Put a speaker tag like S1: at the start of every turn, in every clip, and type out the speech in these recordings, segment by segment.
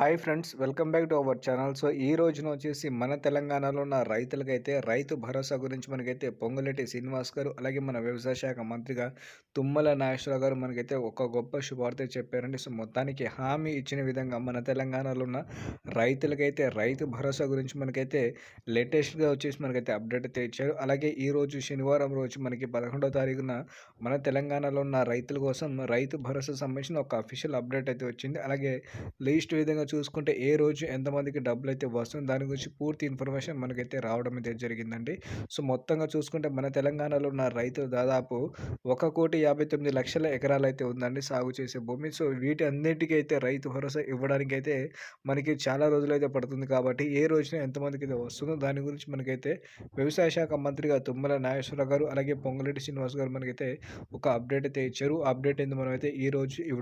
S1: Hi friends welcome back to our channel. So ఈ రోజున వచ్చేసి మన తెలంగాణలో ఉన్న రైతులకైతే రైతు భరోసా గురించి మనకైతే పొంగులేటి శ్రీనివాస్ గారు అలాగే మన వ్యవసాయ శాఖ మంత్రిగా తుమ్మల నాగేశ్వరరావు గారు మనకైతే ఒక గొప్ప శుభార్త చెప్పారండి. సో మొత్తానికి హామీ ఇచ్చిన విధంగా మన తెలంగాణలో ఉన్న రైతులకైతే రైతు భరోసా గురించి మనకైతే లేటెస్ట్గా వచ్చేసి మనకైతే అప్డేట్ అయితే ఇచ్చారు అలాగే ఈ రోజు శనివారం రోజు మనకి పదకొండో తారీఖున మన తెలంగాణలో ఉన్న రైతుల కోసం రైతు భరోసా సంబంధించిన ఒక అఫీషియల్ అప్డేట్ అయితే వచ్చింది. అలాగే లీస్ట్ విధంగా చూసుకుంటే ఏ రోజు ఎంతమందికి డబ్బులు అయితే వస్తుంది దాని గురించి పూర్తి ఇన్ఫర్మేషన్ మనకైతే రావడం అయితే జరిగిందండి. సో మొత్తంగా చూసుకుంటే మన తెలంగాణలో ఉన్న రైతులు దాదాపు ఒక కోటి యాభై తొమ్మిది లక్షల ఎకరాలు అయితే ఉందండి సాగు చేసే భూమి. సో వీటి అన్నిటికీ అయితే రైతు భరోసా ఇవ్వడానికి అయితే మనకి చాలా రోజులైతే పడుతుంది కాబట్టి ఏ రోజున ఎంతమందికి అయితే వస్తుందో దాని గురించి మనకైతే వ్యవసాయ శాఖ మంత్రిగా తుమ్మల నాగేశ్వరరావు గారు అలాగే పొంగులేటి శ్రీనివాస్ గారు మనకైతే ఒక అప్డేట్ అయితే ఇచ్చారు. అప్డేట్ ఏంది మనమైతే ఈ రోజు ఈ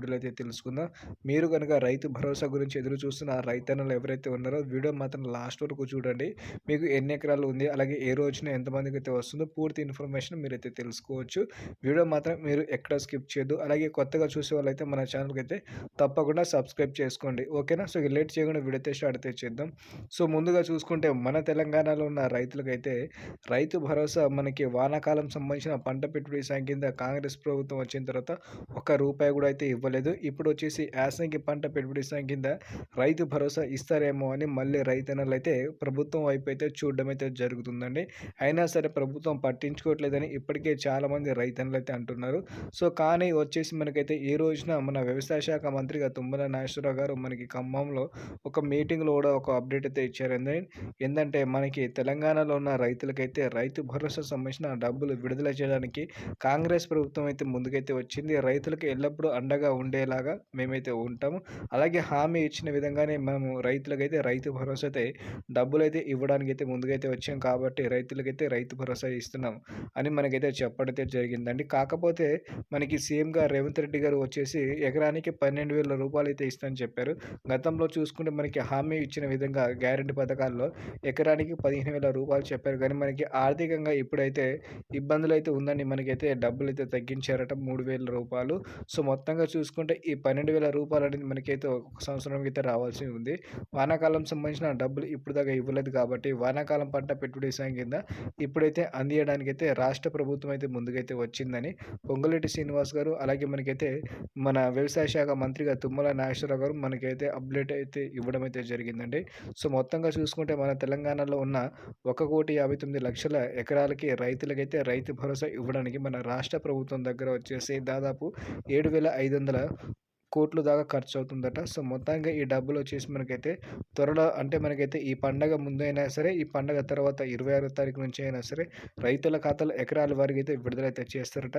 S1: తెలుసుకుందాం. మీరు కనుక రైతు భరోసా గురించి ఎదురు ఎదురు చూస్తున్న రైతన్నలు ఎవరైతే ఉన్నారో వీడియో మాత్రం లాస్ట్ వరకు చూడండి. మీకు ఎన్ని ఎకరాలు ఉంది అలాగే ఏ రోజున ఎంతమందికి అయితే వస్తుందో పూర్తి ఇన్ఫర్మేషన్ మీరైతే తెలుసుకోవచ్చు. వీడియో మాత్రం మీరు ఎక్కడ స్కిప్ చేయదు అలాగే కొత్తగా చూసే వాళ్ళైతే మన ఛానల్కి అయితే తప్పకుండా సబ్స్క్రైబ్ చేసుకోండి. ఓకేనా? సో లేట్ చేయకుండా వీడియో అయితే స్టార్ట్ అయితే చేద్దాం. సో ముందుగా చూసుకుంటే మన తెలంగాణలో ఉన్న రైతులకైతే రైతు భరోసా మనకి వానాకాలం సంబంధించిన పంట పెట్టుబడి సాయం కింద కాంగ్రెస్ ప్రభుత్వం వచ్చిన తర్వాత ఒక రూపాయి కూడా అయితే ఇవ్వలేదు. ఇప్పుడు వచ్చేసి యాసంగి పంట పెట్టుబడి సాయం కింద రైతు భరోసా ఇస్తారేమో అని మళ్ళీ రైతన్నలు అయితే ప్రభుత్వం వైపు అయితే చూడడం అయితే జరుగుతుందండి. అయినా సరే ప్రభుత్వం పట్టించుకోవట్లేదని ఇప్పటికే చాలామంది రైతన్నలు అయితే అంటున్నారు. సో కానీ వచ్చేసి మనకైతే ఈ రోజున మన వ్యవసాయ శాఖ మంత్రిగా తుమ్మల నాగేశ్వరరావు గారు మనకి ఖమ్మంలో ఒక మీటింగ్లో కూడా ఒక అప్డేట్ అయితే ఇచ్చారండి ఏంటంటే మనకి తెలంగాణలో ఉన్న రైతులకైతే రైతు భరోసా సంబంధించిన డబ్బులు విడుదల చేయడానికి కాంగ్రెస్ ప్రభుత్వం అయితే ముందుకైతే వచ్చింది. రైతులకు ఎల్లప్పుడూ అండగా ఉండేలాగా మేమైతే ఉంటాము. అలాగే హామీ ఇచ్చిన విధంగానే మేము రైతులకైతే రైతు భరోసా అయితే డబ్బులు అయితే ఇవ్వడానికి అయితే ముందుకైతే వచ్చాం కాబట్టి రైతులకైతే రైతు భరోసా ఇస్తున్నాం అని మనకైతే చెప్పడైతే జరిగిందండి. కాకపోతే మనకి సీఎంగా రేవంత్ రెడ్డి గారు వచ్చేసి ఎకరానికి పన్నెండు వేల రూపాయలు అయితే ఇస్తానని చెప్పారు. గతంలో చూసుకుంటే మనకి హామీ ఇచ్చిన విధంగా గ్యారంటీ పథకాల్లో ఎకరానికి పదిహేను వేల రూపాయలు చెప్పారు. కానీ మనకి ఆర్థికంగా ఇప్పుడైతే ఇబ్బందులు అయితే ఉందని మనకైతే డబ్బులు అయితే తగ్గించారట మూడు వేల రూపాయలు. సో మొత్తంగా చూసుకుంటే ఈ పన్నెండు వేల రూపాయలు అనేది మనకైతే ఒక సంవత్సరం అయితే రావాల్సి ఉంది. వానాకాలం సంబంధించిన డబ్బులు ఇప్పుడు దాకా ఇవ్వలేదు కాబట్టి వానాకాలం పంట పెట్టుబడి సాయం కింద ఇప్పుడైతే అందియడానికి అయితే రాష్ట్ర ప్రభుత్వం అయితే ముందుకైతే వచ్చిందని పొంగులేటి శ్రీనివాస్ గారు అలాగే మనకైతే మన వ్యవసాయ శాఖ మంత్రిగా తుమ్మల నాగేశ్వరరావు గారు మనకైతే అప్డేట్ అయితే ఇవ్వడం అయితే జరిగిందండి. సో మొత్తంగా చూసుకుంటే మన తెలంగాణలో ఉన్న ఒక కోటి యాభై తొమ్మిది లక్షల ఎకరాలకి రైతులకైతే రైతు భరోసా ఇవ్వడానికి మన రాష్ట్ర ప్రభుత్వం దగ్గర వచ్చేసి దాదాపు ఏడు వేల ఐదు వందల కోట్లు దాకా ఖర్చు అవుతుందట సో మొత్తంగా ఈ డబ్బులు వచ్చేసి మనకైతే త్వరలో అంటే మనకైతే ఈ పండగ ముందు అయినా సరే ఈ పండగ తర్వాత ఇరవై ఆరో తారీఖు నుంచి అయినా సరే రైతుల ఖాతాలో ఎకరాల వారికి అయితే విడుదలైతే చేస్తారట.